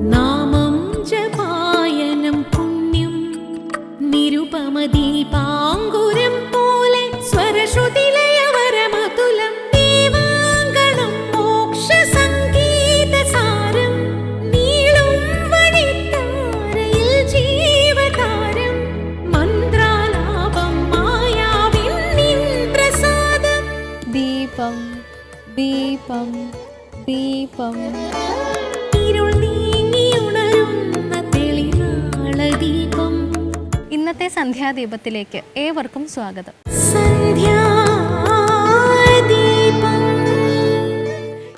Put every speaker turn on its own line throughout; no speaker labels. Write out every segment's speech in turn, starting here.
नामं
जपा സന്ധ്യാദീപത്തിലേക്ക് ഏവർക്കും സ്വാഗതം.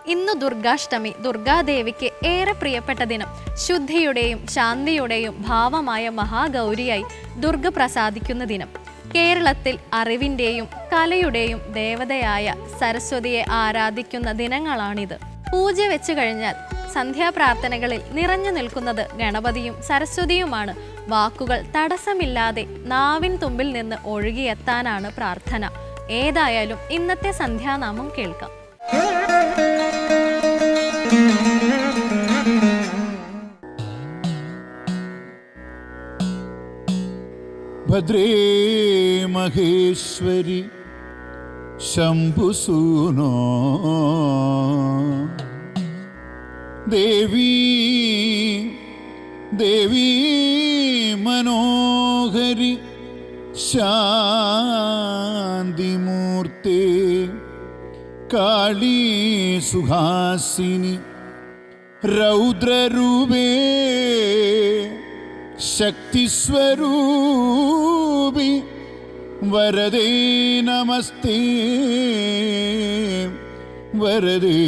ഇന്ന് ദുർഗാഷ്ടമി ദുർഗാദേവിക്ക് ഏറെ പ്രിയപ്പെട്ട ദിനം ശുദ്ധിയുടെയും ശാന്തിയുടെയും ഭാവമായ മഹാഗൗരിയായി ദുർഗ പ്രസാദിക്കുന്ന ദിനം. കേരളത്തിൽ അറിവിന്റെയും കലയുടെയും ദേവതയായ സരസ്വതിയെ ആരാധിക്കുന്ന ദിനങ്ങളാണിത്. പൂജ വെച്ചു കഴിഞ്ഞാൽ സന്ധ്യാപ്രാർത്ഥനകളിൽ നിറഞ്ഞു നിൽക്കുന്നത് ഗണപതിയും സരസ്വതിയുമാണ്. വാക്കുകൾ തടസ്സമില്ലാതെ നാവിൻ തുമ്പിൽ നിന്ന് ഒഴുകിയെത്താനാണ് പ്രാർത്ഥന. ഏതായാലും ഇന്നത്തെ സന്ധ്യാനാമം കേൾക്കാം.
ഭദ്രേ മഹേശ്വരി ശംഭുസൂനോ. ദേവി ദേവി മനോഹരി ശാന്തിമൂർത്തി കാളി സുഹാസിനി രൗദ്രരൂപേ ശക്തിസ്വരൂപി വരദേ നമസ്തേ വരദേ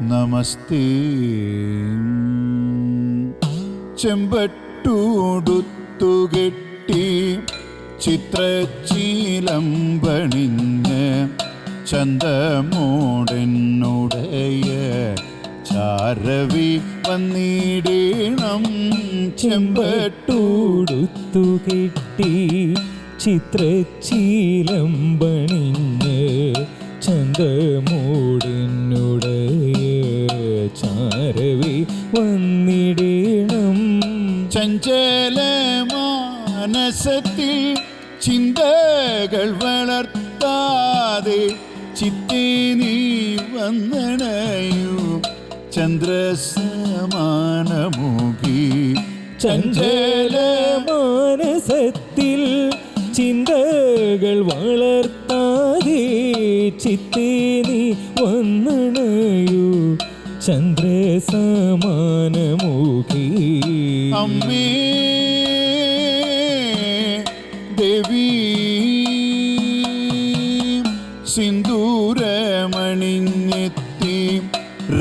നമസ്തേ. ചെമ്പട്ടൂടുത്തുകെട്ടി ചിത്രചീലം പണിഞ്ഞ് ചന്തമോടെന്നുടയ ചാരവി വന്നിടേണം.
ചെമ്പട്ടൂടുത്തുകെട്ടി ചിത്രചീലം പണിഞ്ഞ് ചന്തമൂടിനുടയ ചാരവി വന്നിടേണം.
ചഞ്ചല മാനസത്തിൽ ചിന്തകൾ വളർത്താതെ ചിത്തി നീ വന്നണയു. ചന്ദ്രസമാനമുഖി
ചഞ്ചല മാനസത്തിൽ ചിന്തകൾ വളർത്താതെ ചിത്തി നീ വന്നണയു. ചന്ദ്രസമാനമുഖി
അമ്മേ ദേവി സിന്ദൂരമണിഞ്ഞെത്തി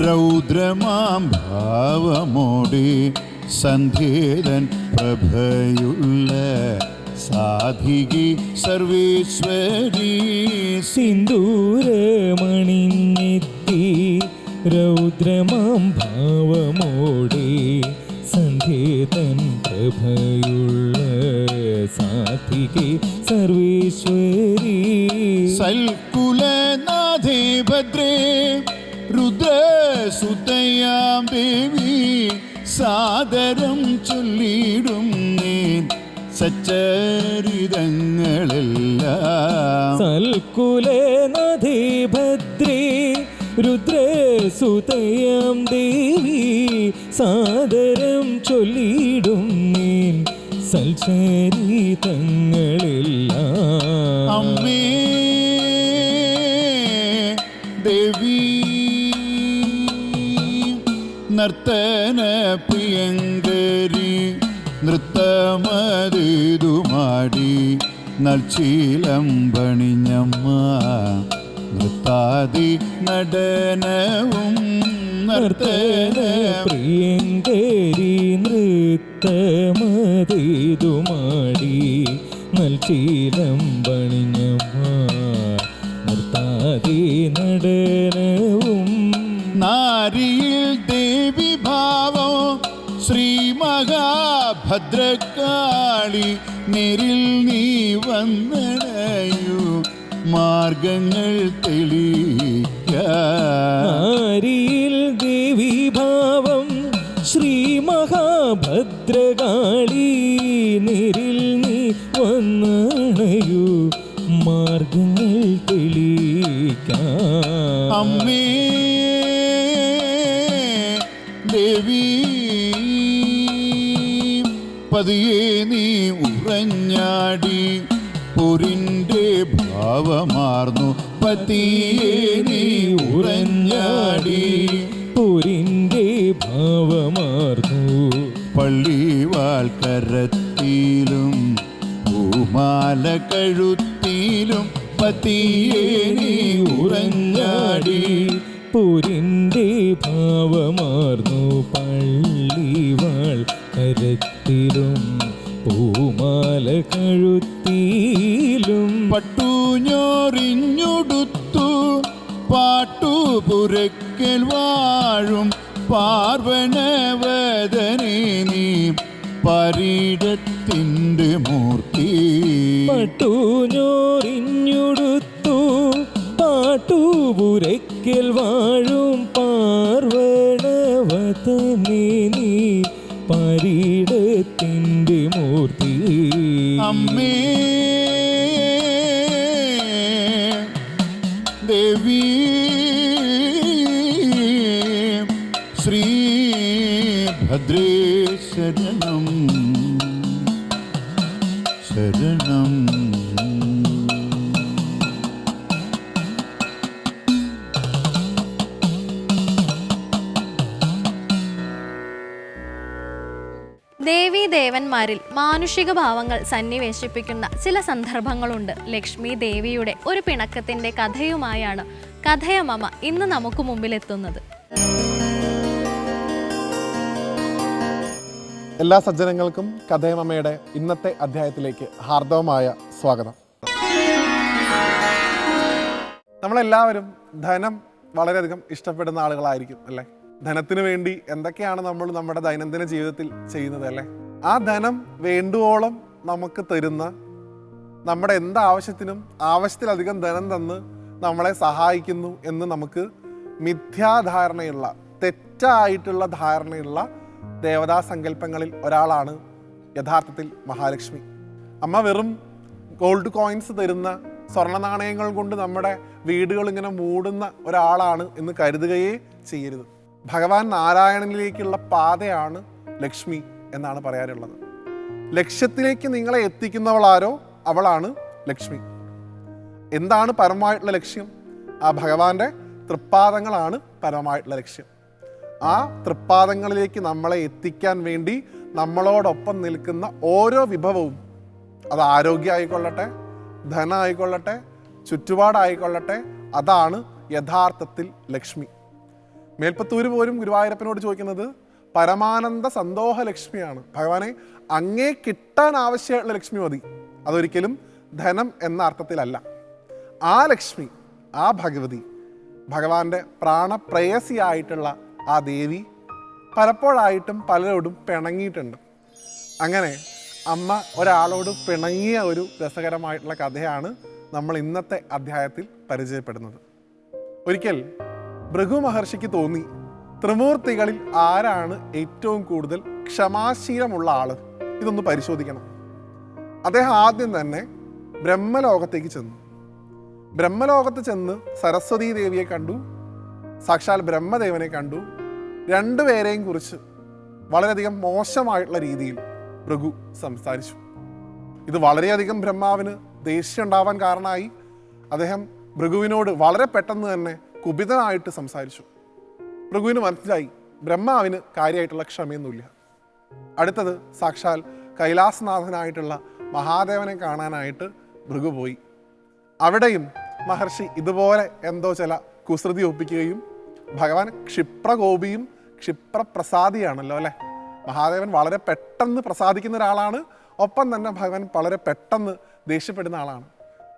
രൗദ്രമാം ഭാവമോടി സന്ധ്യേതൻ പ്രഭയുള്ള സാധികി സർവേശ്വരി.
സിന്ദൂരമണിഞ്ഞെത്തി രൗദ്രമാം ഭാവമോടെ സന്ധ്യേതൻ പ്രഭയുള്ള സാധികെ സർവേശ്വരി.
സൽകുലനാഥേ ഭദ്രേ രുദ്രസുതയാം ദേവി സാദരം ചൊല്ലിടും സച്ചരിതങ്ങളെല്ലാം.
സൽകുലനദേ ഭദ്രേ രുദ്രസുതയാം ദേവി സാദരം ചൊല്ലിടും നീൻ സൽചരിതങ്ങളെല്ലാം
അമ്മേ ദേവി നർത്തന പ്രിയങ്കരി നൃത്തമതേതു മാടി നൽച്ചീലം പണിഞ്ഞമ്മ നൃത്താതി നടനവും നർത്തന
പ്രിയങ്കരി നൃത്തമതേതുമാടി നൽചീലം പണിഞ്ഞമ്മ നിർത്താതെ നടനവും
നാരിയിൽ ദേവി ഭാവം ശ്രീ മഹാഭദ്രകാളി നേരിൽ നീ വന്നടയു. മാർഗങ്ങൾ തെളിയിക്ക
ആരിയിൽ ദേവി ഭാവം ശ്രീ മഹാഭദ്രകാളി നിരിൽ നീ വന്നണയൂ മാർഗങ്ങൾ തെളിയിക്കാം
അമ്മേ ദേവി പതിയെ നീ ഉറഞ്ഞാടി. പൊരിന്റെ ഭാവമാർന്നു പതിയെ നീ ഉറഞ്ഞാടി.
പൊരിന്റെ ഭാവമാർന്നു.
പള്ളിവാൾ പള്ളിവാൽക്കരത്തിലും പൂമാല കഴുത്തിലും പതിയെ നീ ഉറഞ്ഞാടി.
പൊരിന്റെ ഭാവമാർന്നു പള്ളിവാൾ കരത്തിലും പൂമാല കഴുത്തിലും
പട്ടുഞ്ഞോറിഞ്ഞുടുത്തു പാട്ടുപുരക്കൽ വാഴും പാർവണവദനെ നീ പരീടത്തിന്റെ മൂർത്തി.
പട്ടുഞ്ഞോറിഞ്ഞുടുത്തു പാട്ടുപുരക്കൽ വാഴും പാർവണവതനെ
അമ്മേ
ദേവന്മാരിൽ മാനുഷിക ഭാവങ്ങൾ സന്നിവേശിപ്പിക്കുന്ന ചില സന്ദർഭങ്ങളുണ്ട്. ലക്ഷ്മി ദേവിയുടെ ഒരു പിണക്കത്തിന്റെ കഥയുമായാണ് കഥയമമ ഇന്ന് നമുക്ക് മുമ്പിലെത്തുന്നത്.
എല്ലാ സജ്ജനങ്ങൾക്കും കഥയമമ്മയുടെ ഇന്നത്തെ അധ്യായത്തിലേക്ക് ഹാർദവമായ സ്വാഗതം. നമ്മളെല്ലാവരും ധനം വളരെയധികം ഇഷ്ടപ്പെടുന്ന ആളുകളായിരിക്കും അല്ലേ? ധനത്തിന് വേണ്ടി എന്തൊക്കെയാണ് നമ്മൾ നമ്മുടെ ദൈനംദിന ജീവിതത്തിൽ ചെയ്യുന്നത് അല്ലേ? ആ ധനം വേണ്ടുവോളം നമുക്ക് തരുന്ന നമ്മുടെ എന്ത് ആവശ്യത്തിനും ആവശ്യത്തിലധികം ധനം തന്ന് നമ്മളെ സഹായിക്കുന്നു എന്ന് നമുക്ക് മിഥ്യാധാരണയുള്ള തെറ്റായിട്ടുള്ള ധാരണയുള്ള ദേവതാ സങ്കല്പങ്ങളിൽ ഒരാളാണ് യഥാർത്ഥത്തിൽ മഹാലക്ഷ്മി. അമ്മ വെറും ഗോൾഡ് കോയിൻസ് തരുന്ന സ്വർണ നാണയങ്ങൾ കൊണ്ട് നമ്മുടെ വീടുകൾ ഇങ്ങനെ മൂടുന്ന ഒരാളാണ് എന്ന് കരുതുകയേ ചെയ്യരുത്. ഭഗവാൻ നാരായണനിലേക്കുള്ള പാതയാണ് ലക്ഷ്മി. എന്നാണ് പറയാനുള്ളത്. ലക്ഷ്യത്തിലേക്ക് നിങ്ങളെ എത്തിക്കുന്നവളാരോ അവളാണ് ലക്ഷ്മി. എന്താണ് പരമമായിട്ടുള്ള ലക്ഷ്യം? ആ ഭഗവാന്റെ തൃപ്പാദങ്ങളാണ് പരമമായിട്ടുള്ള ലക്ഷ്യം. ആ തൃപ്പാദങ്ങളിലേക്ക് നമ്മളെ എത്തിക്കാൻ വേണ്ടി നമ്മളോടൊപ്പം നിൽക്കുന്ന ഓരോ വിഭവവും അത് ആരോഗ്യം ആയിക്കൊള്ളട്ടെ ധനം ആയിക്കൊള്ളട്ടെ ചുറ്റുപാടായിക്കൊള്ളട്ടെ അതാണ് യഥാർത്ഥത്തിൽ ലക്ഷ്മി. മേൽപ്പത്തൂര് പോലും ഗുരുവായൂരപ്പനോട് ചോദിക്കുന്നത് പരമാനന്ദ സന്തോഷ ലക്ഷ്മിയാണ് ഭഗവാനെ അങ്ങേ കിട്ടാൻ ആവശ്യമുള്ള ലക്ഷ്മി മതി. അതൊരിക്കലും ധനം എന്ന അർത്ഥത്തിലല്ല. ആ ലക്ഷ്മി ആ ഭഗവതി ഭഗവാന്റെ പ്രാണപ്രേയസിയായിട്ടുള്ള ആ ദേവി പലപ്പോഴായിട്ടും പലരോടും പിണങ്ങിയിട്ടുണ്ട്. അങ്ങനെ അമ്മ ഒരാളോട് പിണങ്ങിയ ഒരു രസകരമായിട്ടുള്ള കഥയാണ് നമ്മൾ ഇന്നത്തെ അധ്യായത്തിൽ പരിചയപ്പെടുന്നത്. ഒരിക്കൽ ഭൃഗു മഹർഷിക്ക് തോന്നി ത്രിമൂർത്തികളിൽ ആരാണ് ഏറ്റവും കൂടുതൽ ക്ഷമാശീലമുള്ള ആൾ ഇതൊന്ന് പരിശോധിക്കണം. അദ്ദേഹം ആദ്യം തന്നെ ബ്രഹ്മലോകത്തേക്ക് ചെന്നു. ബ്രഹ്മലോകത്ത് ചെന്ന് സരസ്വതീ ദേവിയെ കണ്ടു. സാക്ഷാൽ ബ്രഹ്മദേവനെ കണ്ടു. രണ്ടുപേരെയും കുറിച്ച് വളരെയധികം മോശമായിട്ടുള്ള രീതിയിൽ ഭൃഗു സംസാരിച്ചു. ഇത് വളരെയധികം ബ്രഹ്മാവിന് ദേഷ്യം ഉണ്ടാവാൻ കാരണമായി. അദ്ദേഹം ഭൃഗുവിനോട് വളരെ പെട്ടെന്ന് തന്നെ കുപിതനായിട്ട് സംസാരിച്ചു. ഭൃഗുവിന് മനസ്സിലായി ബ്രഹ്മാവിന് കാര്യമായിട്ടുള്ള ക്ഷമയൊന്നുമില്ല. അടുത്തത് സാക്ഷാൽ കൈലാസനാഥനായിട്ടുള്ള മഹാദേവനെ കാണാനായിട്ട് ഭൃഗു പോയി. അവിടെയും മഹർഷി ഇതുപോലെ എന്തോ ചില കുസൃതി ഒപ്പിക്കുകയും ഭഗവാൻ ക്ഷിപ്രകോപിയും ക്ഷിപ്രപ്രസാദിയാണല്ലോ അല്ലേ? മഹാദേവൻ വളരെ പെട്ടെന്ന് പ്രസാദിക്കുന്ന ഒരാളാണ്. ഒപ്പം തന്നെ ഭഗവാൻ വളരെ പെട്ടെന്ന് ദേഷ്യപ്പെടുന്ന ആളാണ്.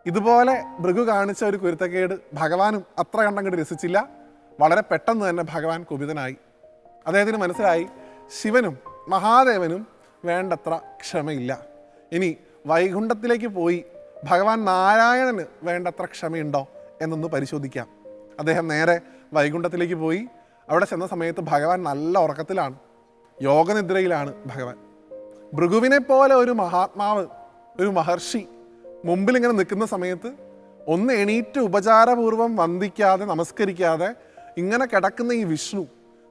ഇതുപോലെ ഭൃഗു കാണിച്ച ഒരു കുരുത്തക്കേട് ഭഗവാനും അത്ര കണ്ടങ്ങോട്ട് രസിച്ചില്ല. വളരെ പെട്ടെന്ന് തന്നെ ഭഗവാൻ കുപിതനായി. അദ്ദേഹത്തിന് മനസ്സിലായി ശിവനും മഹാദേവനും വേണ്ടത്ര ക്ഷമയില്ല. ഇനി വൈകുണ്ഠത്തിലേക്ക് പോയി ഭഗവാൻ നാരായണന് വേണ്ടത്ര ക്ഷമയുണ്ടോ എന്നൊന്ന് പരിശോധിക്കാം. അദ്ദേഹം നേരെ വൈകുണ്ഠത്തിലേക്ക് പോയി. അവിടെ ചെന്ന സമയത്ത് ഭഗവാൻ നല്ല ഉറക്കത്തിലാണ്. യോഗനിദ്രയിലാണ് ഭഗവാൻ. ഭൃഗുവിനെ പോലെ ഒരു മഹാത്മാവ് ഒരു മഹർഷി മുമ്പിൽ ഇങ്ങനെ നിൽക്കുന്ന സമയത്ത് ഒന്ന് എണീറ്റ് ഉപചാരപൂർവം വന്ദിക്കാതെ നമസ്കരിക്കാതെ ഇങ്ങനെ കിടക്കുന്ന ഈ വിഷ്ണു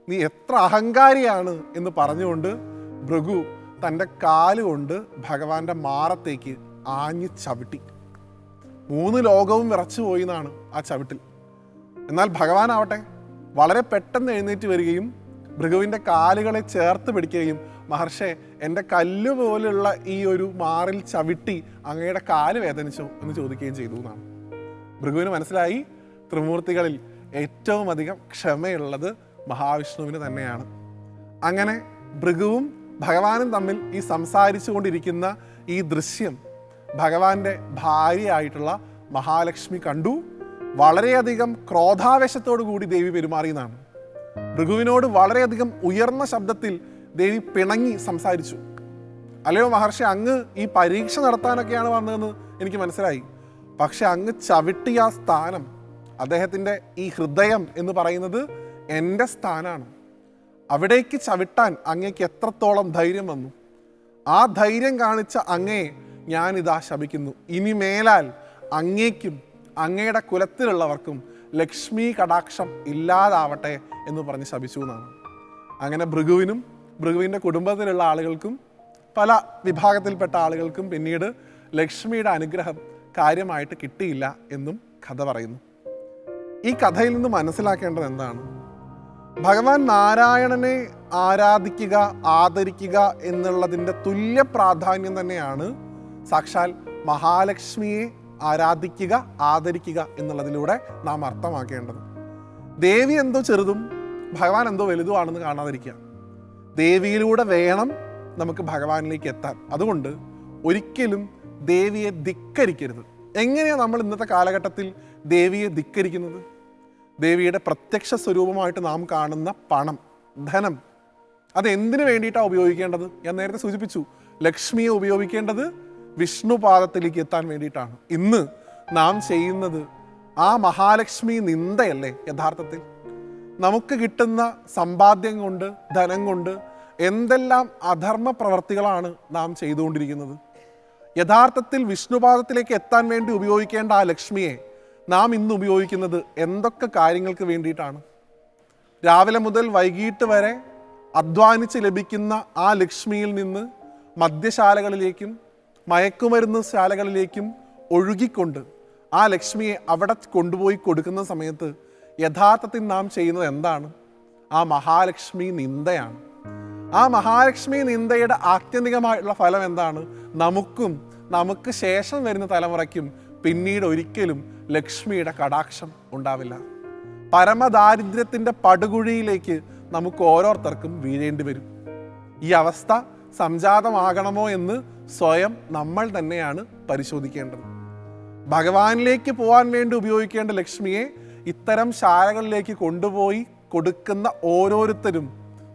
നീ എത്ര അഹങ്കാരിയാണ് എന്ന് പറഞ്ഞുകൊണ്ട് ഭൃഗു തന്റെ കാലുകൊണ്ട് ഭഗവാന്റെ മാറത്തേക്ക് ആഞ്ഞു ചവിട്ടി. മൂന്ന് ലോകവും വിറച്ചു പോയി എന്നാണ് ആ ചവിട്ടിൽ. എന്നാൽ ഭഗവാൻ ആവട്ടെ വളരെ പെട്ടെന്ന് എഴുന്നേറ്റ് വരികയും ഭൃഗുവിന്റെ കാലുകളെ ചേർത്ത് പിടിക്കുകയും മഹർഷെ എന്റെ കല്ല് പോലുള്ള ഈ ഒരു മാറിൽ ചവിട്ടി അങ്ങയുടെ കാൽ വേദനിച്ചോ എന്ന് ചോദിക്കുകയും ചെയ്തു എന്നാണ്. ഭൃഗുവിന് മനസ്സിലായി ത്രിമൂർത്തികളിൽ ഏറ്റവും അധികം ക്ഷമയുള്ളത് മഹാവിഷ്ണുവിന് തന്നെയാണ്. അങ്ങനെ ഭൃഗുവും ഭഗവാനും തമ്മിൽ ഈ സംസാരിച്ചു കൊണ്ടിരിക്കുന്ന ഈ ദൃശ്യം ഭഗവാന്റെ ഭാര്യയായിട്ടുള്ള മഹാലക്ഷ്മി കണ്ടു. വളരെയധികം ക്രോധാവേശത്തോടു കൂടി ദേവി പെരുമാറിയെന്നാണ് ഭൃഗുവിനോട് വളരെയധികം ഉയർന്ന ശബ്ദത്തിൽ ദേവി പിണങ്ങി സംസാരിച്ചു. അല്ലയോ മഹർഷി അങ്ങ് ഈ പരീക്ഷ നടത്താനൊക്കെയാണ് വന്നതെന്ന് എനിക്ക് മനസ്സിലായി. പക്ഷെ അങ്ങ് ചവിട്ടിയ സ്ഥാനം അദ്ദേഹത്തിന്റെ ഈ ഹൃദയം എന്ന് പറയുന്നത് എന്റെ സ്ഥാനാണ്. അവിടേക്ക് ചവിട്ടാൻ അങ്ങേക്ക് എത്രത്തോളം ധൈര്യം വന്നു? ആ ധൈര്യം കാണിച്ച അങ്ങയെ ഞാനിതാ ശപിക്കുന്നു. ഇനി മേലാൽ അങ്ങേക്കും അങ്ങയുടെ കുലത്തിലുള്ളവർക്കും ലക്ഷ്മി കടാക്ഷം ഇല്ലാതാവട്ടെ എന്ന് പറഞ്ഞ് ശപിച്ചു എന്നാണ്. അങ്ങനെ ഭൃഗുവിനും ഭൃഗുവിന്റെ കുടുംബത്തിലുള്ള ആളുകൾക്കും പല വിഭാഗത്തിൽപ്പെട്ട ആളുകൾക്കും പിന്നീട് ലക്ഷ്മിയുടെ അനുഗ്രഹം കാര്യമായിട്ട് കിട്ടിയില്ല എന്നും കഥ പറയുന്നു. ഈ കഥയിൽ നിന്ന് മനസ്സിലാക്കേണ്ടത് എന്താണ്? ഭഗവാൻ നാരായണനെ ആരാധിക്കുക ആദരിക്കുക എന്നുള്ളതിന്റെ തുല്യ പ്രാധാന്യം തന്നെയാണ് സാക്ഷാൽ മഹാലക്ഷ്മിയെ ആരാധിക്കുക ആദരിക്കുക എന്നുള്ളതിലൂടെ നാം അർത്ഥമാക്കേണ്ടത്. ദേവി എന്തോ ചെറുതും ഭഗവാൻ എന്തോ വലുതുമാണെന്ന് കാണാതിരിക്കുക. ദേവിയിലൂടെ വേണം നമുക്ക് ഭഗവാനിലേക്ക് എത്താൻ. അതുകൊണ്ട് ഒരിക്കലും ദേവിയെ ധിക്കരിക്കരുത്. എങ്ങനെയാണ് നമ്മൾ ഇന്നത്തെ കാലഘട്ടത്തിൽ ദേവിയെ ധിക്കരിക്കുന്നത്? ദേവിയുടെ പ്രത്യക്ഷ സ്വരൂപമായിട്ട് നാം കാണുന്ന പണം ധനം അത് എന്തിനു വേണ്ടിയിട്ടാണ് ഉപയോഗിക്കേണ്ടത്? ഞാൻ നേരത്തെ സൂചിപ്പിച്ചു ലക്ഷ്മിയെ ഉപയോഗിക്കേണ്ടത് വിഷ്ണുപാദത്തിലേക്ക് എത്താൻ വേണ്ടിയിട്ടാണ്. ഇന്ന് നാം ചെയ്യുന്നത് ആ മഹാലക്ഷ്മി നിന്ദയല്ലേ യഥാർത്ഥത്തിൽ? നമുക്ക് കിട്ടുന്ന സമ്പാദ്യം കൊണ്ട് ധനം കൊണ്ട് എന്തെല്ലാം അധർമ്മ പ്രവർത്തികളാണ് നാം ചെയ്തുകൊണ്ടിരിക്കുന്നത്? യഥാർത്ഥത്തിൽ വിഷ്ണുപാദത്തിലേക്ക് എത്താൻ വേണ്ടി ഉപയോഗിക്കേണ്ട ആ ലക്ഷ്മിയെ നാം ഇന്ന് ഉപയോഗിക്കുന്നത് എന്തൊക്കെ കാര്യങ്ങൾക്ക് വേണ്ടിയിട്ടാണ്? രാവിലെ മുതൽ വൈകിട്ട് വരെ അധ്വാനിച്ച് ലഭിക്കുന്ന ആ ലക്ഷ്മിയിൽ നിന്ന് മദ്യശാലകളിലേക്കും മയക്കുമരുന്ന് ശാലകളിലേക്കും ഒഴുകിക്കൊണ്ട് ആ ലക്ഷ്മിയെ അവിടെ കൊണ്ടുപോയി കൊടുക്കുന്ന സമയത്ത് യഥാർത്ഥത്തിൽ നാം ചെയ്യുന്നത് എന്താണ്? ആ മഹാലക്ഷ്മി നിന്ദയാണ്. ആ മഹാലക്ഷ്മി നിന്ദയുടെ ആത്യന്തികമായിട്ടുള്ള ഫലം എന്താണ്? നമുക്കും നമുക്ക് ശേഷം വരുന്ന തലമുറയ്ക്കും പിന്നീട് ഒരിക്കലും ലക്ഷ്മിയുടെ കടാക്ഷം ഉണ്ടാവില്ല. പരമദാരിദ്ര്യത്തിന്റെ പടുകുഴിയിലേക്ക് നമുക്ക് ഓരോരുത്തർക്കും വീഴേണ്ടി വരും. ഈ അവസ്ഥ സംജാതമാകണമോ എന്ന് സ്വയം നമ്മൾ തന്നെയാണ് പരിശോധിക്കേണ്ടത്. ഭഗവാനിലേക്ക് പോകാൻ വേണ്ടി ഉപയോഗിക്കേണ്ട ലക്ഷ്മിയെ ഇത്തരം ശാലകളിലേക്ക് കൊണ്ടുപോയി കൊടുക്കുന്ന ഓരോരുത്തരും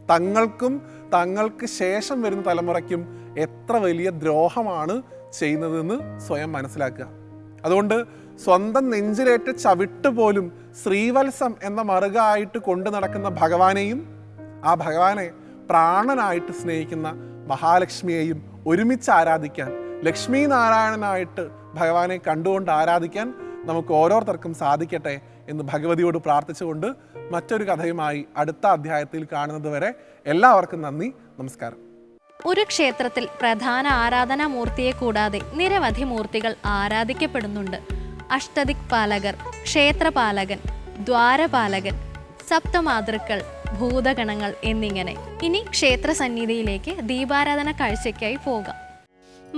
തങ്ങൾക്കും തങ്ങൾക്ക് ശേഷം വരുന്ന തലമുറയ്ക്കും എത്ര വലിയ ദ്രോഹമാണ് ചെയ്യുന്നതെന്ന് സ്വയം മനസ്സിലാക്കുക. അതുകൊണ്ട് സ്വന്തം നെഞ്ചിലേറ്റ ചവിട്ട് പോലും ശ്രീവത്സം എന്ന മറുകായിട്ട് കൊണ്ടു നടക്കുന്ന ഭഗവാനെയും ആ ഭഗവാനെ പ്രാണനായിട്ട് സ്നേഹിക്കുന്ന മഹാലക്ഷ്മിയെയും ഒരുമിച്ച് ആരാധിക്കാൻ ലക്ഷ്മി നാരായണനായിട്ട് ഭഗവാനെ കണ്ടുകൊണ്ട് ആരാധിക്കാൻ നമുക്ക് ഓരോരുത്തർക്കും സാധിക്കട്ടെ എന്ന് ഭഗവതിയോട് പ്രാർത്ഥിച്ചുകൊണ്ട് മറ്റൊരു കഥയുമായി അടുത്ത അധ്യായത്തിൽ കാണുന്നത് വരെ എല്ലാവർക്കും നന്ദി നമസ്കാരം.
ഒരു ക്ഷേത്രത്തിൽ പ്രധാന ആരാധനാ മൂർത്തിയെ കൂടാതെ നിരവധി മൂർത്തികൾ ആരാധിക്കപ്പെടുന്നുണ്ട്. അഷ്ടദിക് പാലകർ ക്ഷേത്രപാലകൻ ദ്വാരപാലകൻ സപ്തമാതൃക്കൾ ഭൂതഗണങ്ങൾ എന്നിങ്ങനെ. ഇനി ക്ഷേത്ര സന്നിധിയിലേക്ക് ദീപാരാധന കാഴ്ചയ്ക്കായി പോകാം.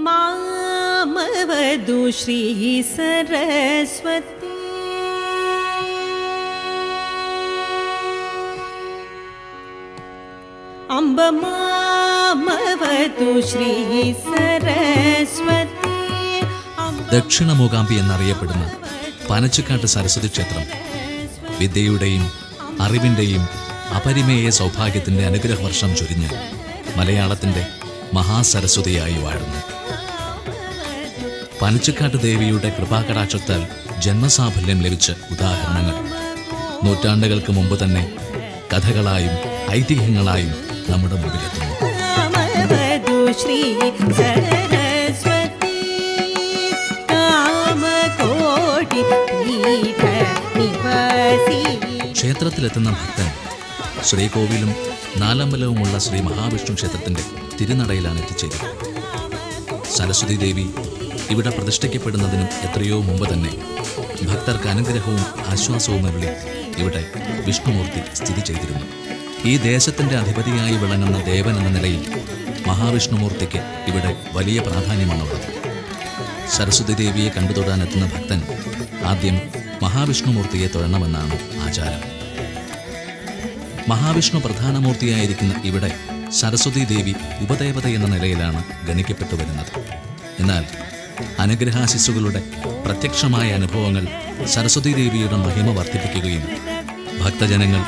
മാമവധു ശ്രീ സരസ്വതി. അമ്പമാ
ദക്ഷിണ മൂകാംബി എന്നറിയപ്പെടുന്ന പനച്ചിക്കാട്ട് സരസ്വതി ക്ഷേത്രം വിദ്യയുടെയും അറിവിന്റെയും അപരിമേയ സൗഭാഗ്യത്തിന്റെ അനുഗ്രഹവർഷം ചൊരിഞ്ഞ് മലയാളത്തിന്റെ മഹാസരസ്വതിയായി വാഴുന്നു. പനച്ചിക്കാട്ട് ദേവിയുടെ കൃപാകടാക്ഷത്താൽ ജന്മസാഫല്യം ലഭിച്ച ഉദാഹരണങ്ങൾ. നൂറ്റാണ്ടുകൾക്ക് മുമ്പ് തന്നെ കഥകളായും ഐതിഹ്യങ്ങളായും നമ്മുടെ മുമ്പിലെത്തുന്നു. ക്ഷേത്രത്തിലെത്തുന്ന ഭക്തൻ ശ്രീകോവിലും നാലമ്പലവുമുള്ള ശ്രീ മഹാവിഷ്ണു ക്ഷേത്രത്തിന്റെ തിരുനടയിലാണ് എത്തിച്ചേരുക സരസ്വതി ദേവി ഇവിടെ പ്രതിഷ്ഠിക്കപ്പെടുന്നതിനും എത്രയോ മുമ്പ് തന്നെ ഭക്തർക്ക് അനുഗ്രഹവും ആശ്വാസവും അരുളി ഇവിടെ വിഷ്ണുമൂർത്തി സ്ഥിതി ചെയ്തിരുന്നു. ഈ ദേശത്തിന്റെ അധിപതിയായി വിളങ്ങുന്ന ദേവൻ എന്ന നിലയിൽ മഹാവിഷ്ണുമൂർത്തിക്ക് ഇവിടെ വലിയ പ്രാധാന്യമാണുള്ളത് സരസ്വതി ദേവിയെ കണ്ടുതൊടാനെത്തുന്ന ഭക്തൻ ആദ്യം മഹാവിഷ്ണുമൂർത്തിയെ തൊഴണമെന്നാണ് ആചാരം. മഹാവിഷ്ണു പ്രധാനമൂർത്തിയായിരിക്കുന്ന ഇവിടെ സരസ്വതി ദേവി ഉപദേവത എന്ന നിലയിലാണ് ഗണിക്കപ്പെട്ടു വരുന്നത്. എന്നാൽ അനുഗ്രഹാശിസുകളുടെ പ്രത്യക്ഷമായ അനുഭവങ്ങൾ സരസ്വതി ദേവിയുടെ മഹിമ വർദ്ധിപ്പിക്കുകയും ഭക്തജനങ്ങൾ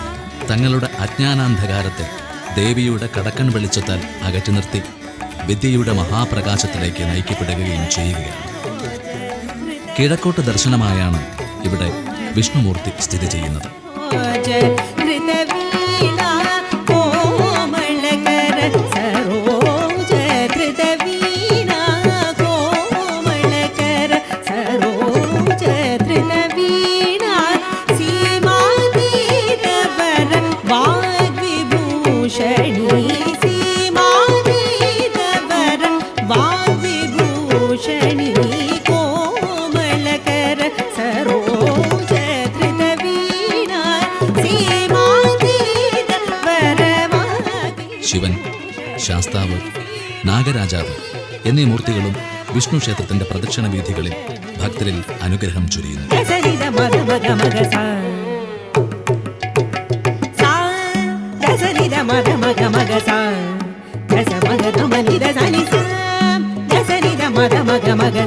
തങ്ങളുടെ അജ്ഞാനാന്ധകാരത്തെ ദേവിയുടെ കടക്കൺ വെളിച്ചത്താൽ അകറ്റി നിർത്തി വിദ്യയുടെ മഹാപ്രകാശത്തിലേക്ക് നയിക്കപ്പെടുകയും ചെയ്യുകയാണ്. കിഴക്കോട്ട് ദർശനമായാണ് ഇവിടെ വിഷ്ണുമൂർത്തി സ്ഥിതി ചെയ്യുന്നത്. ശിവൻ ശാസ്താവ് നാഗരാജാവ് എന്നീ മൂർത്തികളും വിഷ്ണു ക്ഷേത്രത്തിന്റെ പ്രദക്ഷിണ വീഥികളിൽ ഭക്തരിൽ അനുഗ്രഹം ചൊരിയുന്നു.
മഗ മഗ മഗ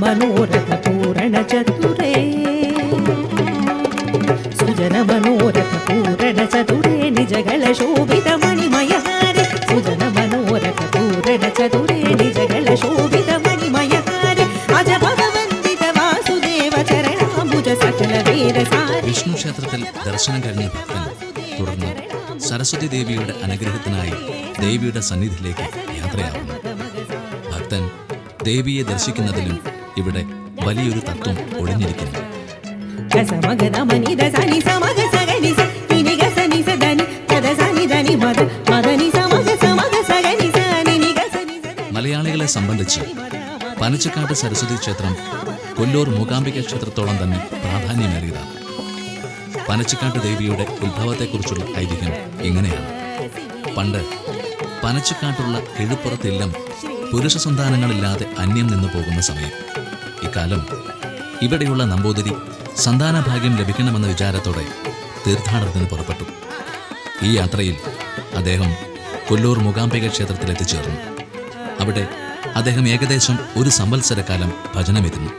മനോരഥ പൂരണ ചതുരേ സുജന മനോരഥ പൂരണ ചതുരേ നിജഗള ശോഭിത മണിമയ ഹാരി സുജന മനോരഥ പൂരണ ചതുരേ നിജഗള ശോഭിത മണിമയ ഹാരി അജ ഭഗവന്തിത വാസുദേവ ചരണാംബുജ സകല വീരസാരി.
വിഷ്ണു ക്ഷേത്രത്തിൽ ദർശനം കഴിഞ്ഞ ഭക്തൻ തുടർന്ന് സരസ്വതി ദേവിയുടെ അനുഗ്രഹത്തിനായി ദേവിയുടെ സന്നിധിയിലേക്ക് യാത്രയാകുന്നു ഭക്തൻ ദേവിയെ ദർശിക്കുന്നതിലും ഇവിടെ വലിയൊരു തത്വം ഒളിഞ്ഞിരിക്കുന്നു. മലയാളികളെ സംബന്ധിച്ച് പനച്ചക്കാട് സരസ്വതി ക്ഷേത്രം കൊല്ലൂർ മൂകാംബിക ക്ഷേത്രത്തോളം തന്നെ പ്രാധാന്യമേറിയതാണ്. പനച്ചക്കാട്ട് ദേവിയുടെ ഉത്ഭവത്തെക്കുറിച്ചുള്ള ഐതിഹ്യം എങ്ങനെയാണ് പണ്ട് പനച്ചക്കാട്ടുള്ള കിഴുപ്പുറത്തില്ലം പുരുഷ സന്താനങ്ങളില്ലാതെ അന്യം നിന്നു പോകുന്ന സമയം. ഇക്കാലം ഇവിടെയുള്ള നമ്പൂതിരി സന്താനഭാഗ്യം ലഭിക്കണമെന്ന വിചാരത്തോടെ തീർത്ഥാടനത്തിന് പുറപ്പെട്ടു. ഈ യാത്രയിൽ അദ്ദേഹം കൊല്ലൂർ മൂകാംബിക ക്ഷേത്രത്തിൽ എത്തിച്ചേർന്നു അവിടെ അദ്ദേഹം ഏകദേശം ഒരു സംവത്സരക്കാലം ഭജനമെത്തുന്നു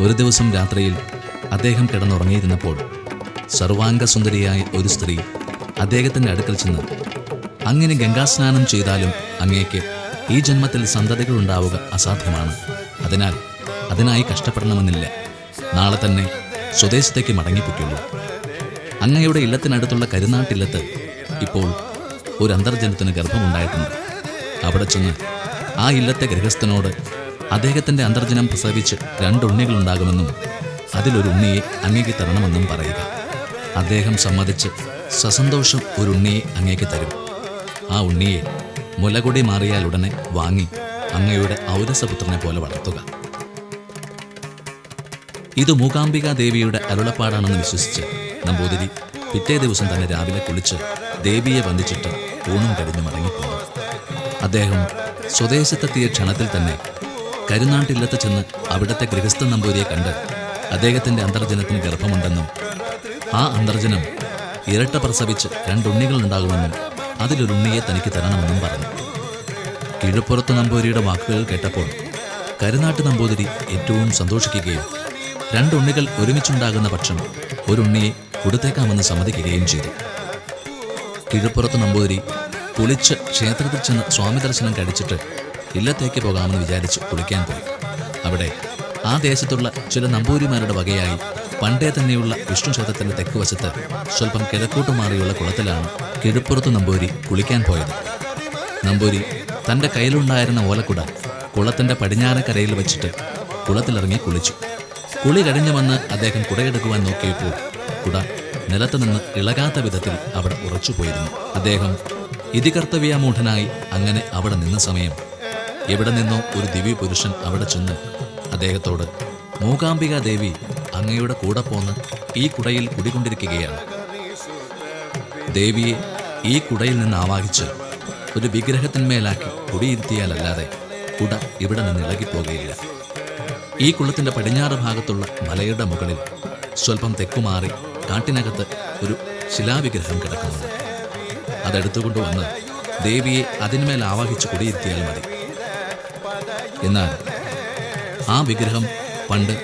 ഒരു ദിവസം രാത്രിയിൽ അദ്ദേഹം കിടന്നുറങ്ങിയിരുന്നപ്പോൾ സർവാംഗസുന്ദരിയായ ഒരു സ്ത്രീ അദ്ദേഹത്തിന്റെ അടുക്കൽ ചെന്ന് അങ്ങനെ ഗംഗാസ്നാനം ചെയ്താലും അങ്ങേക്ക് ഈ ജന്മത്തിൽ സന്തതികൾ ഉണ്ടാവുക അസാധ്യമാണ്. അതിനാൽ അതിനായി കഷ്ടപ്പെടണമെന്നില്ല. നാളെ തന്നെ സ്വദേശത്തേക്ക് മടങ്ങിപ്പൊയ്ക്കുള്ളൂ. അങ്ങയുടെ ഇല്ലത്തിനടുത്തുള്ള കരുനാട്ടില്ലത്ത് ഇപ്പോൾ ഒരു അന്തർജനത്തിന് ഗർഭമുണ്ടായിട്ടുണ്ട്. അവിടെ ചെന്ന് ആ ഇല്ലത്തെ ഗൃഹസ്ഥനോട് അദ്ദേഹത്തിന്റെ അന്തർജനം പ്രസവിച്ച് രണ്ട് ഉണ്ണികളുണ്ടാകുമെന്നും അതിലൊരു ഉണ്ണിയെ അങ്ങേക്ക് തരണമെന്നും പറയുക. അദ്ദേഹം സമ്മതിച്ച് സസന്തോഷം ഒരു ഉണ്ണിയെ അങ്ങേക്ക് തരും. ആ ഉണ്ണിയെ മുലകൊടി മാറിയാൽ ഉടനെ വാങ്ങി അങ്ങയുടെ ഔരസപുത്രനെ പോലെ വളർത്തുക. ഇത് മൂകാംബികാ ദേവിയുടെ അരുളപ്പാടാണെന്ന് വിശ്വസിച്ച് നമ്പൂതിരി പിറ്റേ ദിവസം തന്നെ രാവിലെ കുളിച്ച് ദേവിയെ വന്ദിച്ചിട്ട് ഊണും കഴിഞ്ഞ് മടങ്ങിപ്പോന്നു. അദ്ദേഹം സ്വദേശത്തെത്തിയ ക്ഷണത്തിൽ തന്നെ കരുനാട്ടില്ലത്ത് ചെന്ന് അവിടുത്തെ ഗൃഹസ്ഥ നമ്പൂതിരിയെ കണ്ട് അദ്ദേഹത്തിന്റെ അന്തർജനത്തിന് ഗർഭമുണ്ടെന്നും ആ അന്തർജനം ഇരട്ട പ്രസവിച്ച് രണ്ടുണ്ണികൾ ഉണ്ടാകുമെന്നും അതിലൊരുണ്ണിയെ തനിക്ക് തരണമെന്നും പറഞ്ഞു. കിഴുപ്പുറത്ത് നമ്പൂതിരിയുടെ വാക്കുകൾ കേട്ടപ്പോൾ കരുനാട്ട് നമ്പൂതിരി ഏറ്റവും സന്തോഷിക്കുകയും രണ്ടുണ്ണികൾ ഒരുമിച്ചുണ്ടാകുന്ന പക്ഷം ഒരുണ്ണിയെ കൊടുത്തേക്കാമെന്ന് സമ്മതിക്കുകയും ചെയ്തു. കിഴപ്പുറത്ത് നമ്പൂതിരി കുളിച്ച് ക്ഷേത്രത്തിൽ ചെന്ന് സ്വാമി ദർശനം കഴിച്ചിട്ട് ഇല്ലത്തേക്ക് പോകാമെന്ന് വിചാരിച്ച് കുളിക്കാൻ പോയി. അവിടെ ആ ദേശത്തുള്ള ചില നമ്പൂരിമാരുടെ വകയായി പണ്ടേ തന്നെയുള്ള വിഷ്ണു ക്ഷേത്രത്തിന്റെ തെക്ക് വശത്ത് സ്വല്പം കിഴക്കോട്ട് മാറിയുള്ള കുളത്തിലാണ് കിഴപ്പുറത്ത് നമ്പൂരി കുളിക്കാൻ പോയത്. നമ്പൂരി തന്റെ കയ്യിലുണ്ടായിരുന്ന ഓലക്കുട കുളത്തിന്റെ പടിഞ്ഞാറക്കരയിൽ വെച്ചിട്ട് കുളത്തിലിറങ്ങി കുളിച്ചു. കുളി കഴിഞ്ഞു വന്ന് അദ്ദേഹം കുടയെടുക്കുവാൻ നോക്കിയപ്പോൾ കുട നിലത്ത് നിന്ന് ഇളകാത്ത വിധത്തിൽ അവിടെ ഉറച്ചുപോയിരുന്നു. അദ്ദേഹം ഇതികർത്തവ്യാമൂഢനായി അങ്ങനെ അവിടെ നിന്ന സമയം എവിടെ നിന്നോ ഒരു ദിവ്യ പുരുഷൻ അവിടെ ചെന്ന് അദ്ദേഹത്തോട് മൂകാംബിക ദേവി അങ്ങയുടെ കൂടെ പോന്ന് ഈ കുടയിൽ കുടികൊണ്ടിരിക്കുകയാണ്. ദേവിയെ ഈ കുടയിൽ നിന്ന് ആവാഹിച്ച് ഒരു വിഗ്രഹത്തിന്മേലാക്കി കുടിയിരുത്തിയാലല്ലാതെ കുട ഇവിടെ നിന്ന് ഇളകിപ്പോകുകയില്ല. ഈ കുളത്തിന്റെ പടിഞ്ഞാറ് ഭാഗത്തുള്ള മലയുടെ മുകളിൽ സ്വല്പം തെക്കുമാറി കാട്ടിനകത്ത് ഒരു ശിലാവിഗ്രഹം കിടക്കുന്നുണ്ട്. അതെടുത്തുകൊണ്ടുവന്ന് ദേവിയെ അതിന്മേൽ ആവാഹിച്ച് കുടിയിരുത്തിയാൽ മതി. എന്നാൽ ആ വിഗ്രഹം പണ്ട്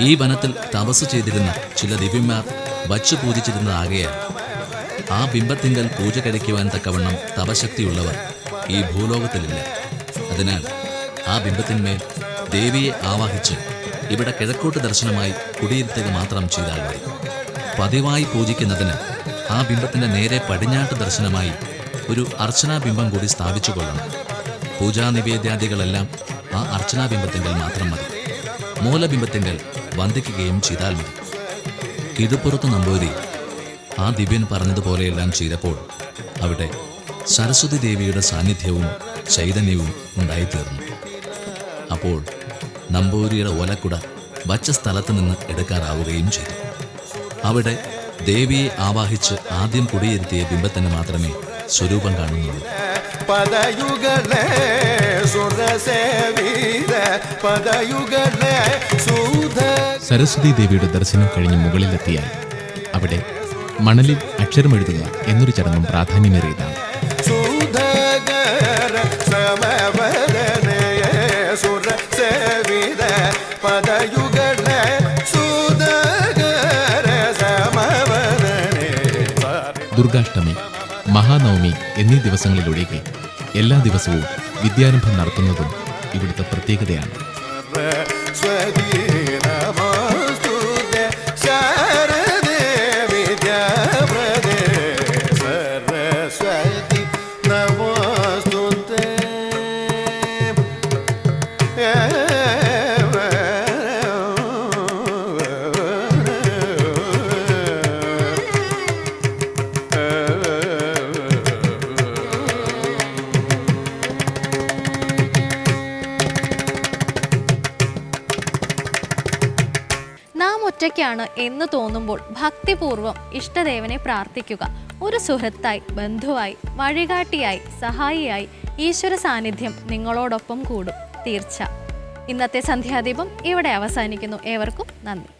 ഈ വനത്തിൽ തപസ് ചെയ്തിരുന്ന ചില ദിവ്യന്മാർ വച്ചു പൂജിച്ചിരുന്നതാകയാൽ ആ ബിംബത്തിങ്കൽ പൂജ കഴിക്കുവാൻ തക്കവണ്ണം തപശക്തിയുള്ളവർ ഈ ഭൂലോകത്തിലില്ല. അതിനാൽ ആ ബിംബത്തിന്മേൽ ദേവിയെ ആവാഹിച്ച് ഇവിടെ കിഴക്കോട്ട് ദർശനമായി കുടിയിരുത്തുക മാത്രം ചെയ്താൽ മതി. പതിവായി പൂജിക്കുന്നതിന് ആ ബിംബത്തിന്റെ നേരെ പടിഞ്ഞാട്ട് ദർശനമായി ഒരു അർച്ചനാ ബിംബം കൂടി സ്ഥാപിച്ചു കൊള്ളണം. പൂജാ നിവേദ്യാദികളെല്ലാം ആ അർച്ചനാ ബിംബത്തിങ്കൽ മാത്രം മതി. മൂലബിംബത്തിങ്കൽ വന്ദിക്കുകയും ചെയ്താൽ മതി. കിഴുപ്പുറത്ത് നമ്പൂരി ആ ദിവ്യൻ പറഞ്ഞതുപോലെയെല്ലാം ചെയ്തപ്പോൾ അവിടെ സരസ്വതി ദേവിയുടെ സാന്നിധ്യവും ചൈതന്യവും ഉണ്ടായിത്തീർന്നു. അപ്പോൾ നമ്പൂരിയുടെ ഓലക്കുട വച്ച സ്ഥലത്ത് നിന്ന് എടുക്കാറാവുകയും ചെയ്തു. അവിടെ ദേവിയെ ആവാഹിച്ച് ആദ്യം കുടിയിരുത്തിയ ബിംബത്തിന് മാത്രമേ സ്വരൂപം കാണുന്നുള്ളൂ.
പദയുഗളെ പദയുഗളെ
സരസ്വതി ദേവിയുടെ ദർശനം കഴിഞ്ഞ് മുകളിലെത്തിയാൽ അവിടെ മണലിൽ അക്ഷരമെഴുതുക എന്നൊരു ചടങ്ങും പ്രാധാന്യമേറിയതാണ്. ദുർഗാഷ്ടമി മഹാനവമി എന്നീ ദിവസങ്ങളിലൊഴികെ എല്ലാ ദിവസവും വിദ്യാരംഭം നടത്തുന്നതും ഇവിടുത്തെ പ്രത്യേകതയാണ്.
എന്ന് തോന്നുമ്പോൾ ഭക്തിപൂർവം ഇഷ്ടദേവനെ പ്രാർത്ഥിക്കുക. ഒരു സുഹൃത്തായി ബന്ധുവായി വഴികാട്ടിയായി സഹായിയായി ഈശ്വര സാന്നിധ്യം നിങ്ങളോടൊപ്പം കൂടും. തീർച്ച. ഇന്നത്തെ സന്ധ്യാദീപം ഇവിടെ അവസാനിക്കുന്നു. ഏവർക്കും നന്ദി.